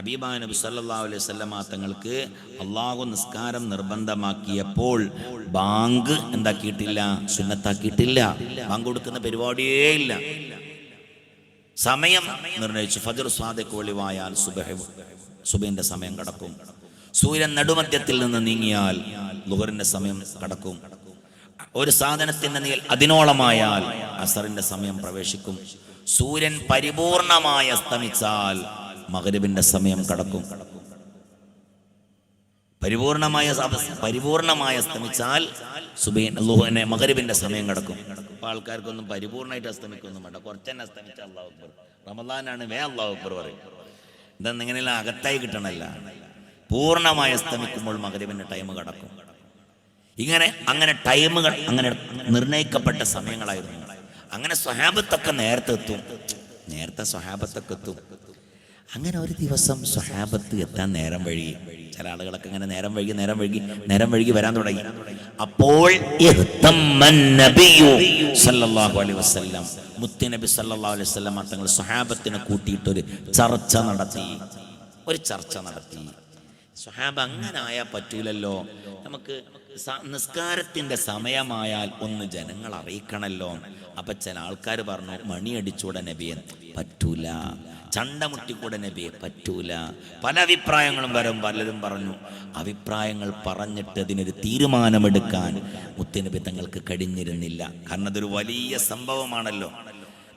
ഹബീബ നബി സല്ലാ അലൈഹി വസല്ലമ തങ്ങൾക്ക് അള്ളാഹു നിസ്കാരം നിർബന്ധമാക്കിയപ്പോൾ ബാങ്ക് എന്താക്കിയിട്ടില്ല സുന്നത്താക്കിയിട്ടില്ല ബാങ്ക് കൊടുക്കുന്ന പരിപാടിയേ ഇല്ല സമയം നിർണയിച്ചു. ഫജർ സ്വാദക്ക് ഒളിവായാൽ സുബഹ സുബഹിന്റെ സമയം കടക്കും. സൂര്യൻ നടുമധ്യത്തിൽ നിന്ന് നീങ്ങിയാൽ ലുഹറിന്റെ സമയം കടക്കും. ഒരു സാധനത്തിന്റെ നീൽ അതിനോളമായാൽ അസറിന്റെ സമയം പ്രവേശിക്കും. സൂര്യൻ പരിപൂർണമായി അസ്തമിച്ചാൽ മകരിബിന്റെ സമയം കടക്കും. പരിപൂർണമായ പരിപൂർണമായ അസ്തമിച്ചാൽ സുബൈൻ ലുഹുവിനെ മകരിബിന്റെ സമയം കടക്കും. അപ്പൊ ആൾക്കാർക്കൊന്നും പരിപൂർണമായിട്ട് അസ്തമിക്കൊന്നും വേണ്ട. കുറച്ചെന്നെ അസ്തമിച്ച അള്ളാഹു അക്ബർ. റമദാനാണ് വേ അള്ളാഹു അക്ബർ പറയും. ഇതൊന്നും ഇങ്ങനെയുള്ള അകത്തായി കിട്ടണല്ല. പൂർണമായി അസ്തമിക്കുമ്പോൾ മകരവിന്റെ ടൈം കടക്കും. ഇങ്ങനെ അങ്ങനെ ടൈമുകൾ അങ്ങനെ നിർണയിക്കപ്പെട്ട സമയങ്ങളായിരുന്നു. അങ്ങനെ സ്വഹാബത്തൊക്കെ നേരത്തെ എത്തും നേരത്തെ സ്വഹാബത്തൊക്കെ എത്തും. അങ്ങനെ ഒരു ദിവസം സ്വഹാബത്ത് എത്താൻ നേരം വഴി ചില ആളുകളൊക്കെ ഇങ്ങനെ നേരം വഴുകി നേരം വഴുകി നേരം വഴുകി വരാൻ തുടങ്ങി. അപ്പോൾ മുത്തുനബി സല്ലല്ലാഹു അലൈഹി വസല്ലം. തങ്ങൾ സ്വഹാബത്തിനെ കൂട്ടിയിട്ടൊരു ചർച്ച നടത്തി. ഒരു ചർച്ച നടത്തി. സ്വഹാബ് അങ്ങനെ ആയാൽ പറ്റൂലല്ലോ. നമുക്ക് നിസ്കാരത്തിന്റെ സമയമായാൽ ഒന്ന് ജനങ്ങൾ അറിയിക്കണല്ലോ. അപ്പൊ ചില ആൾക്കാർ പറഞ്ഞു മണിയടിച്ചൂടെ നബിയെ പറ്റൂല. ചണ്ടമുട്ടിക്കൂടെ നബിയെ പറ്റൂല. പല അഭിപ്രായങ്ങളും വരും. പലരും പറഞ്ഞു അഭിപ്രായങ്ങൾ പറഞ്ഞിട്ട് അതിനൊരു തീരുമാനമെടുക്കാൻ മുത്തനബി തങ്ങൾക്ക് കഴിഞ്ഞിരുന്നില്ല. കാരണം അതൊരു വലിയ സംഭവമാണല്ലോ.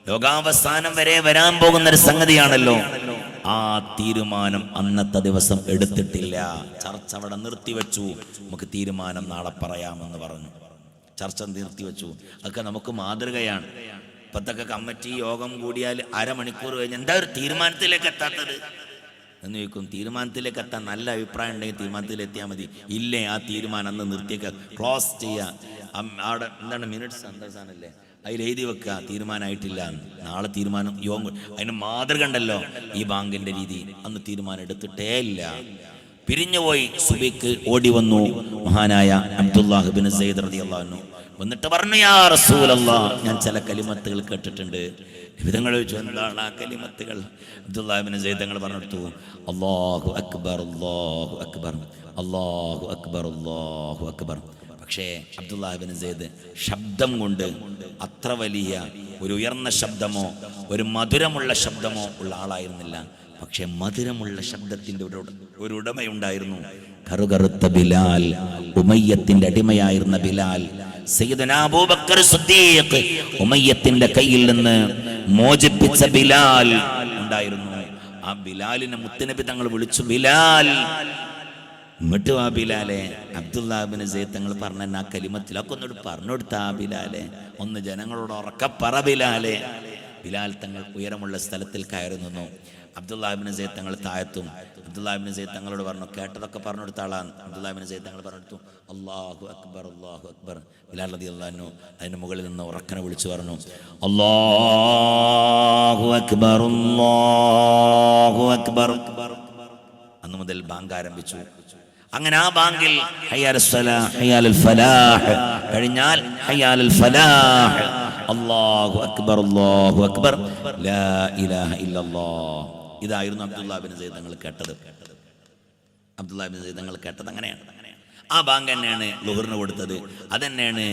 ലോകാവസാനം വരെ വരാൻ പോകുന്ന ഒരു സംഗതിയാണല്ലോ. ആ തീരുമാനം അന്നത്തെ ദിവസം എടുത്തിട്ടില്ല. ചർച്ച അവിടെ നിർത്തിവെച്ചു. നമുക്ക് തീരുമാനം നാളെ പറയാമെന്ന് പറഞ്ഞു. ചർച്ച നിർത്തിവെച്ചു. അതൊക്കെ നമുക്ക് മാതൃകയാണ്. ഇപ്പത്തൊക്കെ കമ്മിറ്റി യോഗം കൂടിയാൽ അരമണിക്കൂർ കഴിഞ്ഞ് എന്താ ഒരു തീരുമാനത്തിലേക്ക് എത്താത്തത്? എന്ന് ചോദിക്കും. തീരുമാനത്തിലേക്ക് എത്താൻ നല്ല അഭിപ്രായം ഉണ്ടെങ്കിൽ തീരുമാനത്തിൽ എത്തിയാൽ മതി. ഇല്ലേ ആ തീരുമാനം അന്ന് നിർത്തിയൊക്കെ. ക്ലോസ് ചെയ്യുക അം- അവിടെ എന്താണ് മിനിറ്റ്സ്? എന്താ സാധനല്ലേ അതിൽ എഴുതി വെക്കുക. തീരുമാനമായിട്ടില്ല നാളെ തീരുമാനം യോഗം. അതിന് മാതൃക ഉണ്ടല്ലോ. ഈ ബാങ്കിന്റെ രീതി. അന്ന് തീരുമാനം എടുത്തിട്ടേ ഇല്ല. പിരിഞ്ഞുപോയി സുബിക്ക് ഓടി വന്നു. മഹാനായ അബ്ദുല്ലാഹിബിൻ സയ്യിദ് റളിയല്ലാഹു വന്നിട്ട് പറഞ്ഞു യാ റസൂലല്ല. ഞാൻ ചില കലിമത്തുകൾ കേട്ടിട്ടുണ്ട്. വിധങ്ങൾ ചോദിച്ചു എന്താണ് ആ കലിമത്തുകൾ? അബ്ദുല്ലാഹിബിൻ സയ്യിദ് തങ്ങൾ പറഞ്ഞെടുത്തു അല്ലാഹു അക്ബർ അള്ളാഹു അക്ബർ അള്ളാഹു അക്ബർ അള്ളാഹു അക്ബർ. പക്ഷേ അബ്ദുല്ലാഹിബിൻ സെയ്ദ് ശബ്ദം കൊണ്ട് അത്ര വലിയ ഒരു ഉയർന്ന ശബ്ദമോ ഒരു മധുരമുള്ള ശബ്ദമോ ഉള്ള ആളായിരുന്നില്ല. പക്ഷെ മധുരമുള്ള ശബ്ദത്തിന്റെ ഒരു ഒരു ഉടമയുണ്ടായിരുന്നു. കറുകറുത്ത ബിലാൽ ഉമയ്യത്തിന്റെ അടിമയായിരുന്ന ബിലാൽ അബൂബക്കർ സിദ്ദീഖ് ഉമയ്യത്തിന്റെ കയ്യിൽ നിന്ന് മോചിപ്പിച്ച ബിലാൽ ഉണ്ടായിരുന്നു. ആ ബിലാലിനെ മുത്തനബി തങ്ങൾ വിളിച്ചു ബിലാൽ ഇങ്ങോട്ട് വാ ബിലാലെ. സെയ്ദ് തങ്ങൾ പറഞ്ഞ ആ കലിമത്തിലൊക്കെ ഒന്നോട് പറഞ്ഞു കൊടുത്ത ആ ബിലാലെ. ഒന്ന് ജനങ്ങളോട് ഉറക്ക പറ ബിലാലെ. ബിലാൽ തങ്ങൾ ഉയരമുള്ള സ്ഥലത്തിൽ കയറി നിന്നു. അബ്ദുല്ലാബിന് സെയ്ദ് തങ്ങൾ താഴത്തും. അബ്ദുല്ലാബിന് സെയ്ദ് തങ്ങളോട് പറഞ്ഞു കേട്ടതൊക്കെ പറഞ്ഞു കൊടുത്ത ആളാണ് അബ്ദുല്ലാബിന് സെയ്ദ് തങ്ങൾ പറഞ്ഞു കൊടുത്തു അള്ളാഹു അക്ബർ അള്ളാഹു അക്ബർ. ബിലാൽ റതി അള്ളഹാനു അതിന് മുകളിൽ നിന്ന് ഉറക്കനെ വിളിച്ചു പറഞ്ഞു അള്ളാഹു അക്ബർ അള്ളാഹു അക്ബർ. അന്ന് മുതൽ ബാങ്ക് ആരംഭിച്ചു. അങ്ങനെ ആ ബാങ്കിൽ കഴിഞ്ഞാൽ അള്ളാഹു അക്ബർ അല്ലാഹു അക്ബർ. ഇതായിരുന്നു അബ്ദുല്ലാബിൻ സയ്യിദ് തങ്ങൾ കേട്ടത്. അബ്ദുല്ലാബിൻ സയ്യിദ് തങ്ങൾ കേട്ടത് അങ്ങനെയാണ്. ആ ബാങ്ക് തന്നെയാണ് ലുഹറിന് കൊടുത്തത്. അതന്നെയാണ്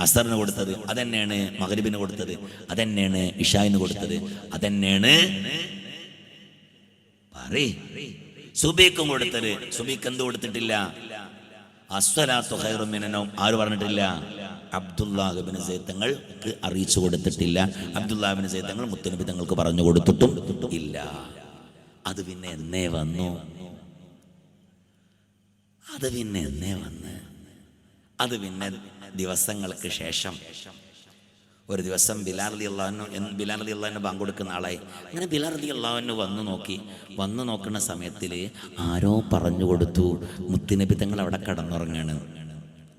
അസറിന് കൊടുത്തത്. അതന്നെയാണ് മഹരിബിന് കൊടുത്തത്. അതന്നെയാണ് ഇഷായിന് കൊടുത്തത്. അതന്നെയാണ് പറയ്. സുബീക്കും കൊടുത്തത്. സുബീക്ക് എന്ത് കൊടുത്തിട്ടില്ല? അസ്വലാത്തു ആര് പറഞ്ഞിട്ടില്ല? അബ്ദുല്ലാഹിബിന് സൈത്തങ്ങൾക്ക് അറിയിച്ചു കൊടുത്തിട്ടില്ല. അബ്ദുല്ലാഹിബിന് സൈത്തങ്ങൾ മുത്തനബി തങ്ങൾക്ക് പറഞ്ഞു കൊടുത്തിട്ടും ഇല്ല. അത് പിന്നെ എന്നേ വന്നു? അത് പിന്നെ എന്നേ വന്ന്? അത് പിന്നെ ദിവസങ്ങൾക്ക് ശേഷം ഒരു ദിവസം ബിലാർ അലി അള്ളാഹുനു ബിലാൽ അലി അള്ളാഹുന് ബാങ്ക് കൊടുക്കുന്ന ആളായി. അങ്ങനെ ബിലാർ അലി അള്ളാഹുന് വന്നു നോക്കി. വന്നു നോക്കുന്ന സമയത്തിൽ ആരോ പറഞ്ഞു കൊടുത്തു മുത്തിനബിത്തങ്ങൾ തങ്ങൾ അവിടെ കടന്നുറങ്ങാണ്.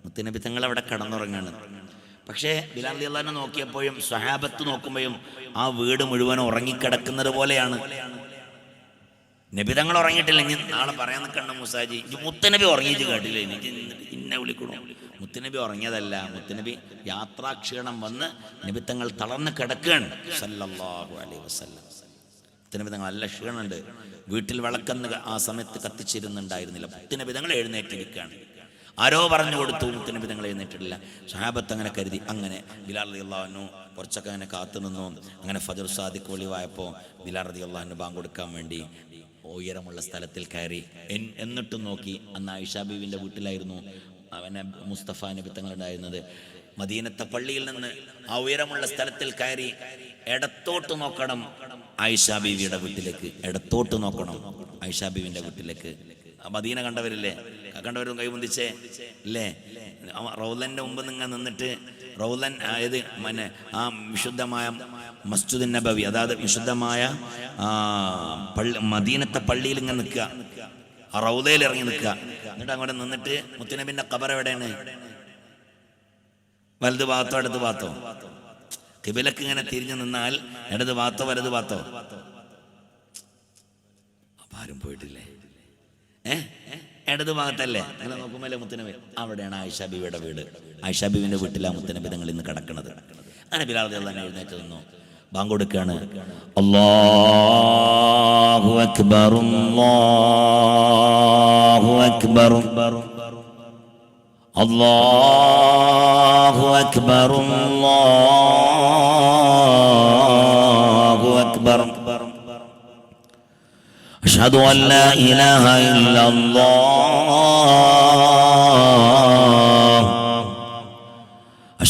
മുത്തിനബിത്തങ്ങൾ തങ്ങൾ അവിടെ കടന്നുറങ്ങാണ്. പക്ഷേ ബിലാൽ അലി അള്ളാഹിനെ നോക്കിയപ്പോഴും സ്വഹാബത്ത് നോക്കുമ്പോഴും ആ വീട് മുഴുവൻ ഉറങ്ങിക്കിടക്കുന്നത് പോലെയാണ്. നബിതങ്ങൾ ഇനി നാളെ പറയാൻ നിൽക്കണ്ട മുസാജി. മുത്തനബി ഉറങ്ങിയിട്ട് കേട്ടില്ല? എനിക്ക് ഇന്നെ വിളിക്കണു? മുത്തനബി ഉറങ്ങിയതല്ല. മുത്തനബി യാത്രാക്ഷീണം വന്ന് നിബിത്തങ്ങൾ തളർന്ന് കിടക്കുകയാണ്. സല്ലല്ലാഹു അലൈ വസല്ലം. മുത്തനബി തങ്ങൾ നല്ല ക്ഷീണമുണ്ട്. വീട്ടിൽ വിളക്കെന്ന് ആ സമയത്ത് കത്തിച്ചിരുന്നുണ്ടായിരുന്നില്ല. മുത്തനബി തങ്ങൾ എഴുന്നേറ്റിരിക്കുകയാണ്. ആരോ പറഞ്ഞു കൊടുത്തു മുത്തനബി തങ്ങൾ എഴുന്നേറ്റിട്ടില്ല. ഷഹാബത്ത് അങ്ങനെ കരുതി. അങ്ങനെ ബിലാൽ അള്ളാഹനു കുറച്ചൊക്കെ അങ്ങനെ കാത്തു നിന്നു. അങ്ങനെ ഫജർ സാദിഖ് ഒളിവായപ്പോൾ ബിലാൽ റതി അള്ളാഹനു ബാങ്ക് കൊടുക്കാൻ വേണ്ടി ഉയരമുള്ള സ്ഥലത്തിൽ കയറി. എന്നിട്ടും നോക്കി. അന്ന് ആയിഷ ബീവിന്റെ വീട്ടിലായിരുന്നു. അവനെ മുസ്തഫ നബി തങ്ങളുണ്ടായിരുന്നത് മദീനത്തെ പള്ളിയിൽ നിന്ന് ആ ഉയരമുള്ള സ്ഥലത്തിൽ കയറി ഇടത്തോട്ട് നോക്കണം ആയിഷാ ബീവിയുടെ വീട്ടിലേക്ക്. ഇടത്തോട്ട് നോക്കണം ആയിഷാ ബീവിന്റെ വീട്ടിലേക്ക്. മദീന കണ്ടവരില്ലേ? കണ്ടവരും കൈമുന്തിച്ചേ ഇല്ലേ? ആ റൗലന്റെ മുമ്പ് നിങ്ങൾ നിന്നിട്ട് റൗലൻ അതായത് മനെ ആ വിശുദ്ധമായ മസ്ജിദ് നബവി അതായത് വിശുദ്ധമായ പള്ളി മദീനത്തെ പള്ളിയിൽ ഇങ്ങനെ നിൽക്കുക. ആ റൗദയിൽ ഇറങ്ങി നിൽക്കുക. എന്നിട്ട് അങ്ങോട്ട് നിന്നിട്ട് മുത്തുനബിന്റെ കബർ എവിടെയാണ്? വലത് ഭാഗത്തോ ഇടത് ഭാഗത്തോ? കിബിലക്ക് ഇങ്ങനെ തിരിഞ്ഞു നിന്നാൽ ഇടത് ഭാഗത്തോ വലത് ഭാഗത്തോ? ആരും പോയിട്ടില്ലേ? ഏ? ഇടത് ഭാഗത്തല്ലേ? അങ്ങനെ നോക്കുമ്പോൾ മുത്തനബി? അവിടെയാണ് ആയിഷാബിയുടെ വീട്. ആയിഷാബിവിന്റെ വീട്ടിലാണ് മുത്തനബി തങ്ങൾ ഇന്ന് കിടക്കുന്നത്. അങ്ങനെ തന്നെ എഴുന്നേറ്റ് നിന്നു. ബാങ്കൊടുക്കാണ് അല്ലാഹു അക്ബർ അല്ലാഹു അക്ബർ അല്ലാഹു അക്ബർ അല്ലാഹു അക്ബർ അഷ്ഹദു അൻ ലാ ഇലാഹ ഇല്ലല്ലാഹ്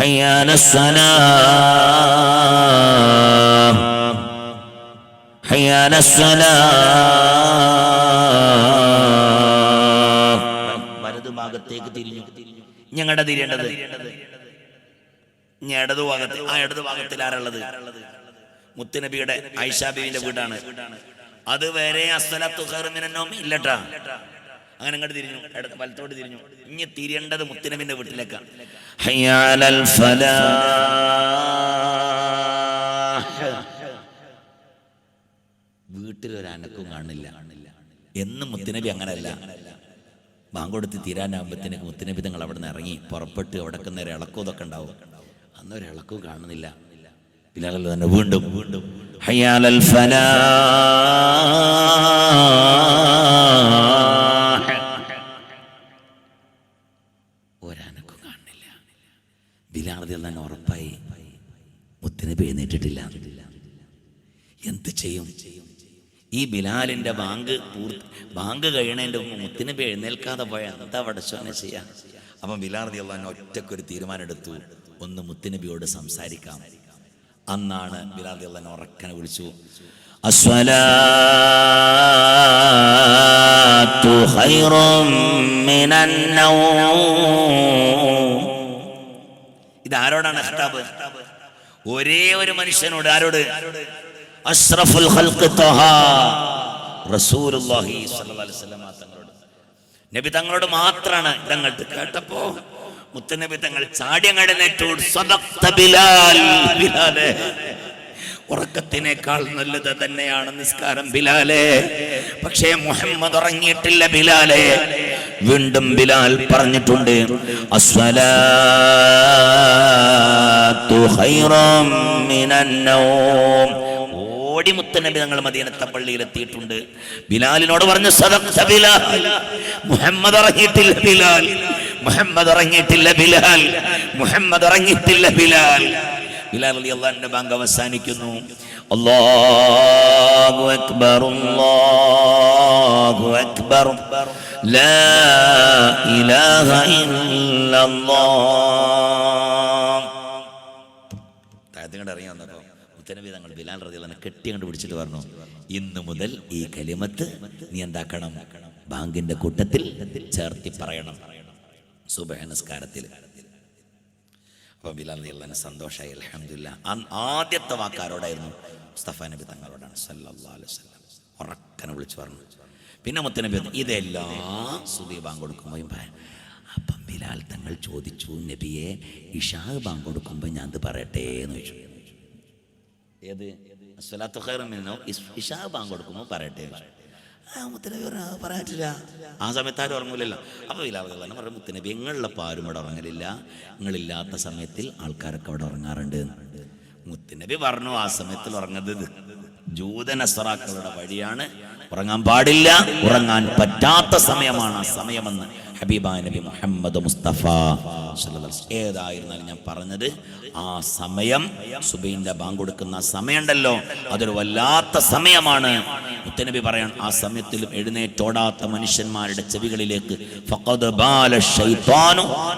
حي على السلام حي على السلام വലതുഭാഗത്തേക്ക് തിരിഞ്ഞു ഞങ്ങളുടെ തിരിയേണ്ടത് ഇനി ഇടതു ഭാഗത്ത് ആ ഇടതു ഭാഗത്തിൽ ആരുള്ളത് മുത്തുനബിയുടെ ഐഷാബിന്റെ വീടാണ് അത് വരെ അസ്വലത്തു ഖൈറുമിനന്നോം ഇല്ലട്ടാ അങ്ങനെ അങ്ങോട്ട് തിരിഞ്ഞു. ഇടത്ത് വലത്തോട്ട് തിരിഞ്ഞു. ഇനി തിരിയേണ്ടത് മുത്തിനമ്മിന്റെ വീട്ടിലേക്കാണ് വീട്ടിലൊരു അനക്കും കാണില്ല. എന്നും മുത്തിനബി അങ്ങനല്ല. ബാങ്കൊടുത്ത് തീരാനാകുമ്പോഴത്തേക്ക് മുത്തിനബി തങ്ങൾ അവിടെ നിന്ന് ഇറങ്ങി പുറപ്പെട്ട് അവിടെ നേരെ ഇളക്കവും ഇതൊക്കെ ഉണ്ടാവും. അന്നൊരു ഇളക്കവും കാണുന്നില്ല. ബിലാൽ തന്നെ വീണ്ടും. വീണ്ടും ഹയാലൽ ഫലാഹ് ഒരനക്കും കാണുന്നില്ല ബിലാൽ തന്നെ ഉറപ്പായി എഴുന്നേറ്റിട്ടില്ല എന്ത് ചെയ്യും? ഈ ബിലാലിന്റെ ബാങ്ക് പൂർത്തി ബാങ്ക് കഴിയണതിന്റെ മുത്തിന് എഴുന്നേൽക്കാതെ പോയാൽ എന്താ പടച്ചോനെ ചെയ്യാം? അപ്പം റതി അള്ളഹാൻ ഒറ്റക്കൊരു തീരുമാനം എടുത്തു. ഒന്ന് മുത്തുനബിയോട് സംസാരിക്കാം. അന്നാണ് റതി അള്ളഹാൻ ഉറക്കനെ വിളിച്ചു. ഇതാരോടാണ് ഖൈറും മിനൻ നൗം ഇത് ആരോടാണ് ഖിതാബ് ഒരേ ഒരു മനുഷ്യനോട് ആരോട്? അഷ്റഫുൽ തങ്ങളോട്. നബി തങ്ങളോട് മാത്രാണ് ഇതങ്ങോട്ട് കേട്ടപ്പോ മുത്തനബി തങ്ങൾ ബിലാലേ. ഉറക്കത്തിനേക്കാൾ നല്ലത് തന്നെയാണ് നിസ്കാരം ബിലാലെ. പക്ഷേ മുഹമ്മദ് ഉറങ്ങിയിട്ടില്ല ബിലാലെ. വീണ്ടും ബിലാൽ പറഞ്ഞിട്ടുണ്ട് ഓടി മുത്തനബി ഞങ്ങൾ മദീനത്തെ പള്ളിയിൽ എത്തിയിട്ടുണ്ട് ബിലാലിനോട് പറഞ്ഞു മുഹമ്മദ് ഇറങ്ങിയിട്ടില്ല ബിലാൽ. മുഹമ്മദ് ഇറങ്ങിയിട്ടില്ല ബിലാൽ. മുഹമ്മദ് ഇറങ്ങിയിട്ടില്ല ബിലാൽ. ബിലാൽ അലി അവസാനിക്കുന്നു. അല്ലാഹു അക്ബർ അല്ലാഹു അക്ബർ. ലാ ഇലാഹ ഇല്ലല്ലാഹ്. താഴത്തിങ്ങോട്ട് വന്നപ്പോൾ തങ്ങൾ ബിലാൽ കെട്ടി അങ്ങോട്ട് പിടിച്ചിട്ട് പറഞ്ഞു ഇന്ന് മുതൽ ഈ കലിമത്ത് നീ എന്താക്കണം? ബാങ്കിന്റെ കൂട്ടത്തിൽ ചേർത്തി പറയണം. സുബഹ നിസ്കാരത്തിൽ അപ്പോൾ ബിലാൽ റതി അള്ളഹാന് സന്തോഷമായി അലഹമില്ല ആദ്യത്തെ വാക്കാരോടായിരുന്നു മുസ്തഫ നബി തങ്ങളോടാണ് ഉറക്കനെ വിളിച്ചു പറഞ്ഞു. പിന്നെ പറഞ്ഞു, ഇതെല്ലാം സുബി ബാങ്ക് കൊടുക്കുമ്പോഴും പറയാം. അപ്പം ബിലാൽ തങ്ങൾ ചോദിച്ചു നബിയെ ഇഷാഹ് ബാങ്ക് കൊടുക്കുമ്പോൾ ഞാൻ ഇത് പറയട്ടെ എന്ന് ചോദിച്ചു. ഏത്? ഇഷാഹ് ബാങ്ക് കൊടുക്കുമ്പോൾ പറയട്ടെ എന്ന് ചോദിച്ചു. "അത് ആ സമയത്ത് ആരും ഉറങ്ങൂലല്ലോ. അപ്പോൾ ബിലാൽ തന്നെ പറഞ്ഞു മുത്തനബി നിങ്ങളിലപ്പോൾ ആരും ഇവിടെ ഉറങ്ങലില്ല. നിങ്ങളില്ലാത്ത സമയത്തിൽ ആൾക്കാരൊക്കെ അവിടെ ഉറങ്ങാറുണ്ട്. എന്ന്." മുത്തനബി പറഞ്ഞു ആ സമയത്തിൽ ഉറങ്ങുന്നത് ജൂതനസറാക്കളുടെ വഴിയാണ്. ഉറങ്ങാൻ പാടില്ല ഉറങ്ങാൻ പറ്റാത്ത സമയമാണ് ആ സമയമെന്ന് ഹബീബ നബി മുഹമ്മദ് മുസ്തഫ. ഏതായിരുന്നാലും ഞാൻ പറഞ്ഞത് ആ സമയം സുബൈന്റെ ബാങ്ക് കൊടുക്കുന്ന ആ സമയമുണ്ടല്ലോ. അതൊരു വല്ലാത്ത സമയമാണ്. മുത്തനബി പറയാൻ ആ സമയത്തിലും എഴുന്നേറ്റോടാത്ത മനുഷ്യന്മാരുടെ ചെവികളിലേക്ക്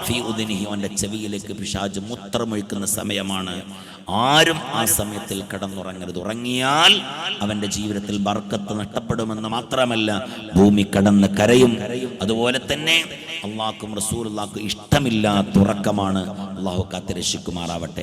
ഫീ അവന്റെ ചെവിയിലേക്ക് പിശാച് മൂത്രമൊഴിക്കുന്ന സമയമാണ്. ആരും ആ സമയത്തിൽ കടന്നുറങ്ങരുത്. ഉറങ്ങിയാൽ അവന്റെ ജീവിതത്തിൽ ബർക്കത്ത് നഷ്ടപ്പെടുമെന്ന് മാത്രമല്ല ഭൂമി കടന്ന് കരയും. അതുപോലെ തന്നെ അള്ളാഹ്ക്കും റസൂൽ ഇഷ്ടമില്ലാത്ത ഉറക്കമാണ്. അള്ളാഹു കാത്തിരക്ഷിക്കുമാറാവട്ടെ.